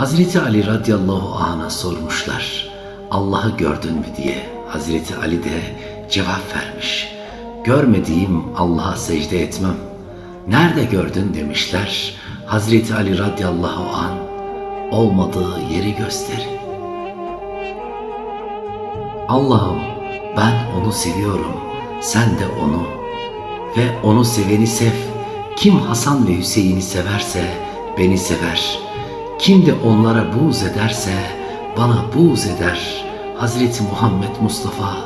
Hazreti Ali radıyallahu anh'a sormuşlar. Allah'ı gördün mü diye. Hazreti Ali de cevap vermiş. Görmediğim Allah'a secde etmem. Nerede gördün demişler. Hazreti Ali radıyallahu an olmadığı yeri gösterin. Allah'ım ben onu seviyorum. Sen de onu. Ve onu seveni sev. Kim Hasan ve Hüseyin'i severse beni sever. Kim de onlara buğz ederse bana buğz eder. Hazreti Muhammed Mustafa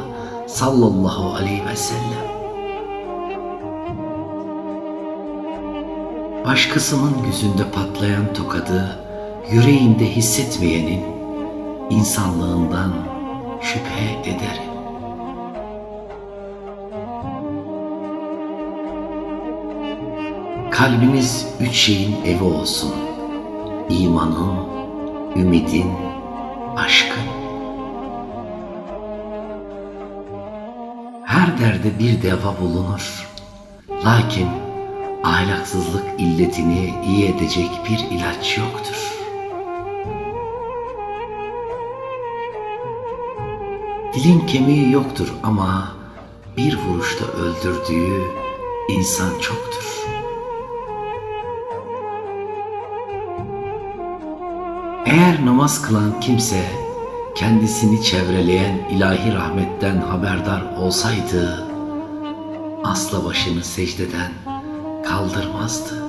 sallallahu aleyhi ve sellem. Başkasının yüzünde patlayan tokadı yüreğinde hissetmeyenin insanlığından şüphe ederim. Kalbiniz üç şeyin evi olsun. İmanın, ümidin, aşkın. Her derde bir deva bulunur. Lakin ahlaksızlık illetini iyi edecek bir ilaç yoktur. Dilin kemiği yoktur ama bir vuruşta öldürdüğü insan çoktur. Eğer namaz kılan kimse kendisini çevreleyen ilahi rahmetten haberdar olsaydı asla başını secdeden kaldırmazdı.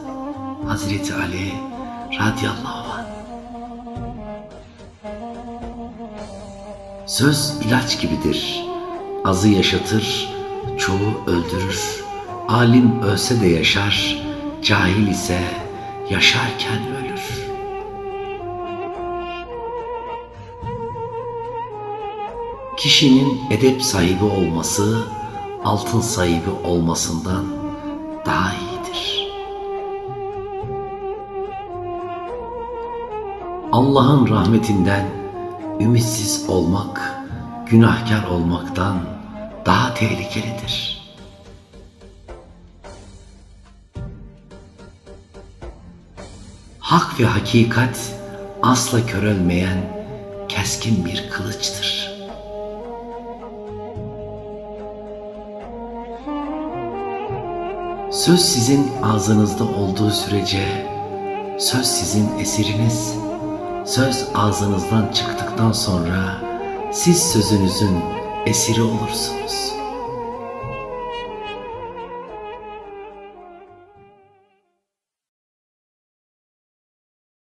Hazreti Ali radıyallahu anh. Söz ilaç gibidir. Azı yaşatır, çoğu öldürür. Alim ölse de yaşar, cahil ise yaşarken ölür. Kişinin edep sahibi olması altın sahibi olmasından daha iyidir. Allah'ın rahmetinden ümitsiz olmak, günahkar olmaktan daha tehlikelidir. Hak ve hakikat asla körelmeyen keskin bir kılıçtır. Söz sizin ağzınızda olduğu sürece söz sizin esiriniz. Söz ağzınızdan çıktıktan sonra siz sözünüzün esiri olursunuz.